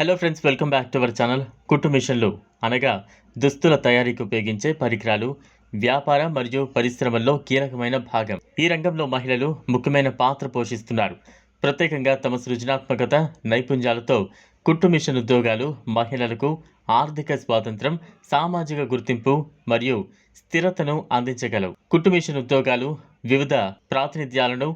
Hello friends welcome back to our channel కుట్టు మిషన్లు అనగా దుస్తుల తయారీకి ఉపయోగించే పరికరాలు వ్యాపార మరియు పరిశ్రమల్లో కీలకమైన భాగం. ఈ రంగంలో మహిళలు ముఖ్యమైన పాత్ర పోషిస్తున్నారు. ప్రత్యేకంగా తమ సృజనాత్మకత నైపుణ్యాలతో కుట్టు మిషన్ ఉద్యోగాలు మహిళలకు ఆర్థిక స్వాతంత్రం సామాజిక గుర్తింపు మరియు స్థిరతను అందించగలవు. కుట్టు మిషన్ ఉద్యోగాలు వివిధ ప్రాతినిధ్యాలను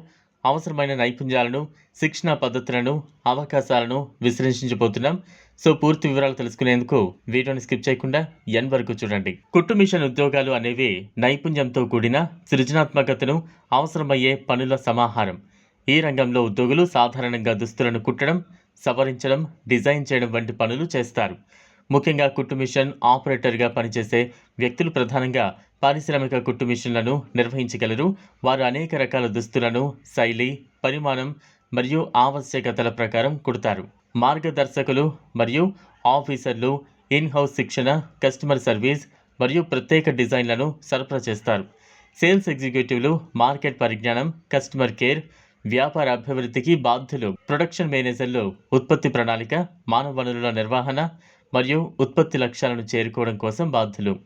అవసరమైన నైపుణ్యాలను శిక్షణ పద్ధతులను అవకాశాలను విశ్లేషించబోతున్నాం. సో పూర్తి వివరాలు తెలుసుకునేందుకు వీడియోని స్కిప్ చేయకుండా ఎన్ వరకు చూడండి. కుట్టు మిషన్ ఉద్యోగాలు అనేవి నైపుణ్యంతో కూడిన సృజనాత్మకతను అవసరమయ్యే పనుల సమాహారం. ఈ రంగంలో ఉద్యోగులు సాధారణంగా దుస్తులను కుట్టడం సవరించడం డిజైన్ చేయడం వంటి పనులు చేస్తారు. ముఖ్యంగా కుట్టు మిషన్ ఆపరేటర్గా పనిచేసే వ్యక్తులు ప్రధానంగా పారిశ్రామిక కుట్టు మిషన్లను నిర్వహించగలరు. వారు అనేక రకాల దుస్తులను శైలి పరిమాణం మరియు ఆవశ్యకతల ప్రకారం కుడతారు. మార్గదర్శకులు మరియు ఆఫీసర్లు ఇన్ హౌస్ శిక్షణ కస్టమర్ సర్వీస్ మరియు ప్రత్యేక డిజైన్లను సరఫరా చేస్తారు. సేల్స్ ఎగ్జిక్యూటివ్లు మార్కెట్ పరిజ్ఞానం కస్టమర్ కేర్ వ్యాపార అభివృద్ధికి బాధ్యులు ప్రొడక్షన్ మేనేజర్లు ఉత్పత్తి ప్రణాళిక మానవ వనరుల నిర్వహణ మరియు ఉత్పత్తి లక్ష్యాలను చేరుకోవడం కోసం బాధ్యులు.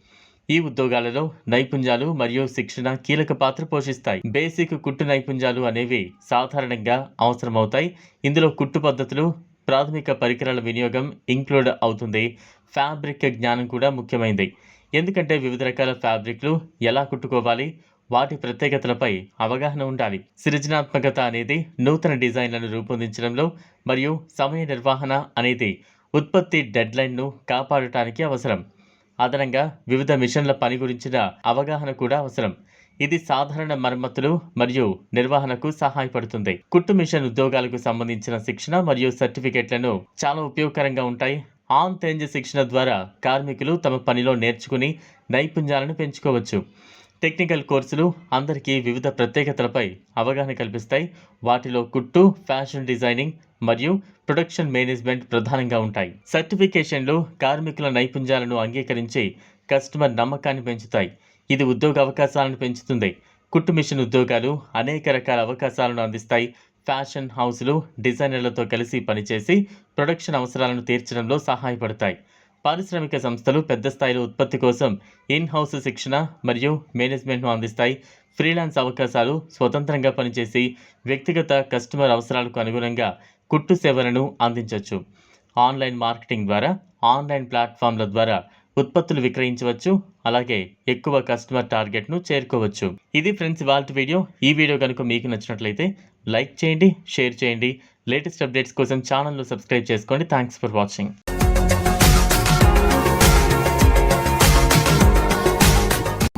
ఈ ఉద్యోగాలలో నైపుణ్యాలు మరియు శిక్షణ కీలక పాత్ర పోషిస్తాయి. బేసిక్ కుట్టు నైపుణ్యాలు అనేవి సాధారణంగా అవసరమవుతాయి. ఇందులో కుట్టు పద్ధతులు ప్రాథమిక పరికరాల వినియోగం ఇంక్లూడ్ అవుతుంది. ఫ్యాబ్రిక్ జ్ఞానం కూడా ముఖ్యమైనది. ఎందుకంటే వివిధ రకాల ఫ్యాబ్రిక్లు ఎలా కుట్టుకోవాలి? వాటి ప్రత్యేకతలపై అవగాహన ఉండాలి. సృజనాత్మకత అనేది నూతన డిజైన్లను రూపొందించడంలో మరియు సమయ నిర్వహణ అనేది ఉత్పత్తి డెడ్లైన్ను కాపాడటానికి అవసరం. అదనంగా వివిధ మిషన్ల పని గురించిన అవగాహన కూడా అవసరం. ఇది సాధారణ మరమ్మతులు మరియు నిర్వహణకు సహాయపడుతుంది. కుట్టు మిషన్ ఉద్యోగాలకు సంబంధించిన శిక్షణ మరియు సర్టిఫికెట్లను చాలా ఉపయోగకరంగా ఉంటాయి. ఆన్ తేంజ్ శిక్షణ ద్వారా కార్మికులు తమ పనిలో నేర్చుకుని నైపుణ్యాలను పెంచుకోవచ్చు. టెక్నికల్ కోర్సులు అందరికీ వివిధ ప్రత్యేకతలపై అవగాహన కల్పిస్తాయి. వాటిలో కుట్టు ఫ్యాషన్ డిజైనింగ్ మరియు ప్రొడక్షన్ మేనేజ్మెంట్ ప్రధానంగా ఉంటాయి. సర్టిఫికేషన్లు కార్మికుల నైపుణ్యాలను అంగీకరించి కస్టమర్ నమ్మకాన్ని పెంచుతాయి. ఇది ఉద్యోగ అవకాశాలను పెంచుతుంది. కుట్టు మిషన్ ఉద్యోగాలు అనేక రకాల అవకాశాలను అందిస్తాయి. ఫ్యాషన్ హౌస్లు డిజైనర్లతో కలిసి పనిచేసి ప్రొడక్షన్ అవసరాలను తీర్చడంలో సహాయపడతాయి. పారిశ్రామిక సంస్థలు పెద్ద స్థాయిలో ఉత్పత్తి కోసం ఇన్ హౌస్ శిక్షణ మరియు మేనేజ్మెంట్ను అందిస్తాయి. ఫ్రీలాన్స్ అవకాశాలు స్వతంత్రంగా పనిచేసి వ్యక్తిగత కస్టమర్ అవసరాలకు అనుగుణంగా కుట్టు సేవలను అందించవచ్చు. ఆన్లైన్ మార్కెటింగ్ ద్వారా ఆన్లైన్ ప్లాట్ఫామ్ల ద్వారా ఉత్పత్తులు విక్రయించవచ్చు. అలాగే ఎక్కువ కస్టమర్ టార్గెట్ను చేరుకోవచ్చు. ఇది ఫ్రెండ్స్ ఇవాళ వీడియో. ఈ వీడియో కనుక మీకు నచ్చినట్లయితే లైక్ చేయండి షేర్ చేయండి. లేటెస్ట్ అప్డేట్స్ కోసం ఛానల్ను సబ్స్క్రైబ్ చేసుకోండి. Thanks for watching.